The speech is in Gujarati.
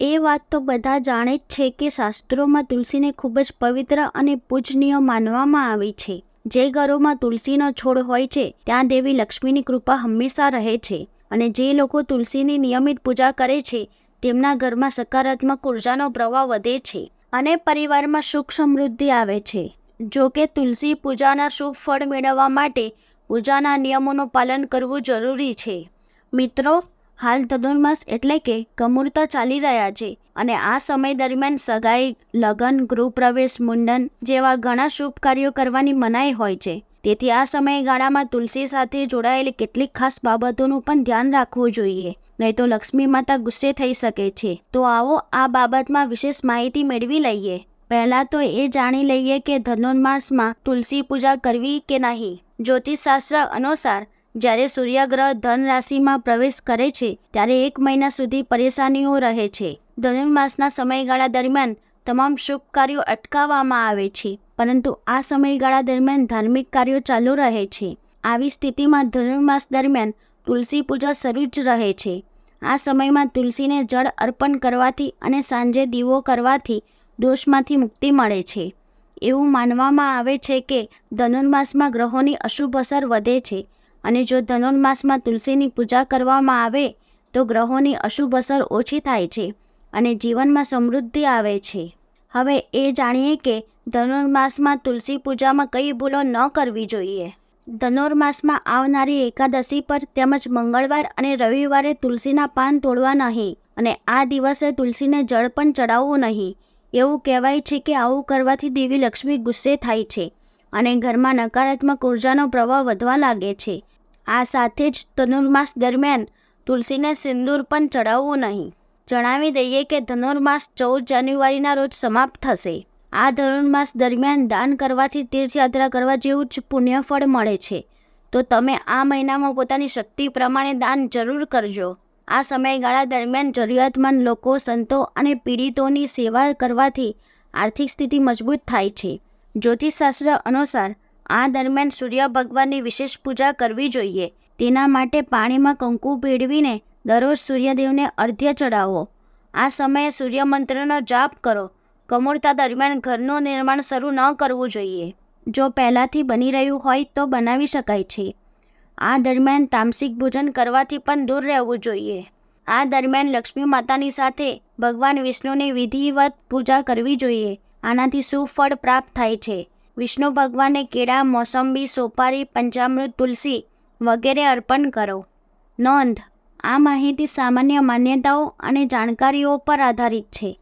એ વાત તો બધા જાણે જ છે કે શાસ્ત્રોમાં તુલસીને ખૂબ જ પવિત્ર અને પૂજનીય માનવામાં આવી છે. જે ઘરોમાં તુલસીનો છોડ હોય છે, ત્યાં દેવી લક્ષ્મીની કૃપા હંમેશા રહે છે અને જે લોકો તુલસીની નિયમિત પૂજા કરે છે, તેમના ઘરમાં સકારાત્મક ઉર્જાનો પ્રવાહ વધે છે અને પરિવારમાં સુખ સમૃદ્ધિ આવે છે. જો કે તુલસી પૂજાના શુભ ફળ મેળવવા માટે પૂજાના નિયમોનું પાલન કરવું જરૂરી છે. મિત્રો હાલ ધનુર્માસ એટલે કે કમૂર્તા ચાલી રહ્યા છે અને આ સમય દરમિયાન સગાઈ, લગ્ન, ગૃહપ્રવેશ, મુંડન જેવા ઘણા શુભ કાર્યો કરવાની મનાઈ હોય છે. તેથી આ સમયગાળામાં તુલસી સાથે જોડાયેલી કેટલીક ખાસ બાબતોનું પણ ધ્યાન રાખવું જોઈએ. નહીં તો લક્ષ્મી માતા ગુસ્સે થઈ શકે છે. તો આવો આ બાબતમાં વિશેષ માહિતી મેળવી લઈએ. પહેલાં તો એ જાણી લઈએ કે ધનુર્માસમાં તુલસી પૂજા કરવી કે નહીં? જ્યોતિષશાસ્ત્ર અનુસાર જ્યારે સૂર્યગ્રહ ધન રાશિમાં પ્રવેશ કરે છે, ત્યારે એક મહિના સુધી પરેશાનીઓ રહે છે. ધનુર્માસના સમયગાળા દરમિયાન તમામ શુભ કાર્યો અટકાવવામાં આવે છે, પરંતુ આ સમયગાળા દરમિયાન ધાર્મિક કાર્યો ચાલુ રહે છે. આવી સ્થિતિમાં ધનુર્માસ દરમિયાન તુલસી પૂજા શરૂ જ રહે છે. આ સમયમાં તુલસીને જળ અર્પણ કરવાથી અને સાંજે દીવો કરવાથી દોષમાંથી મુક્તિ મળે છે. એવું માનવામાં આવે છે કે ધનુર્માસમાં ગ્રહોની અશુભ અસર વધે છે અને જો ધનુર્માસમાં તુલસીની પૂજા કરવામાં આવે, તો ગ્રહોની અશુભ અસર ઓછી થાય છે અને જીવનમાં સમૃદ્ધિ આવે છે. હવે એ જાણીએ કે ધનુર્માસમાં તુલસી પૂજામાં કઈ ભૂલો ન કરવી જોઈએ. ધનુર્માસમાં આવનારી એકાદશી પર તેમજ મંગળવાર અને રવિવારે તુલસીના પાન તોડવા નહીં અને આ દિવસે તુલસીને જળ પણ ચડાવવું નહીં. એવું કહેવાય છે કે આવું કરવાથી દેવી લક્ષ્મી ગુસ્સે થાય છે અને ઘરમાં નકારાત્મક ઉર્જાનો પ્રવાહ વધવા લાગે છે. આ સાથે જ ધનુર્માસ દરમિયાન તુલસીને સિંદૂર પણ ચડાવવું નહીં. જણાવી દઈએ કે ધનુર્માસ ચૌદ જાન્યુઆરીના રોજ સમાપ્ત થશે. આ ધનુર્માસ દરમિયાન દાન કરવાથી તીર્થયાત્રા કરવા જેવું જ પુણ્યફળ મળે છે. તો તમે આ મહિનામાં પોતાની શક્તિ પ્રમાણે દાન જરૂર કરજો. આ સમયગાળા દરમિયાન જરૂરિયાતમંદ લોકો, સંતો અને પીડિતોની સેવા કરવાથી આર્થિક સ્થિતિ મજબૂત થાય છે. જ્યોતિષશાસ્ત્ર અનુસાર આ દરમિયાન સૂર્ય ભગવાનની વિશેષ પૂજા કરવી જોઈએ. તેના માટે પાણીમાં કંકુ ભેળવીને દરરોજ સૂર્યદેવને અર્ધ્ય ચડાવો આ સમયે સૂર્યમંત્રનો જાપ કરો. કમૂરતા દરમિયાન ઘરનું નિર્માણ શરૂ ન કરવું જોઈએ. જો પહેલાંથી બની રહ્યું હોય તો બનાવી શકાય છે. આ દરમિયાન તામસિક ભોજન કરવાથી પણ દૂર રહેવું જોઈએ. આ દરમિયાન લક્ષ્મી માતાની સાથે ભગવાન વિષ્ણુની વિધિવત પૂજા કરવી જોઈએ. આનાથી સુફળ પ્રાપ્ત થાય છે. વિષ્ણુ ભગવાનને કેળા, મોસંબી, સોપારી, પંચામૃત, તુલસી વગેરે અર્પણ કરો. નોંધ, આ માહિતી સામાન્ય માન્યતાઓ અને જાણકારીઓ પર આધારિત છે.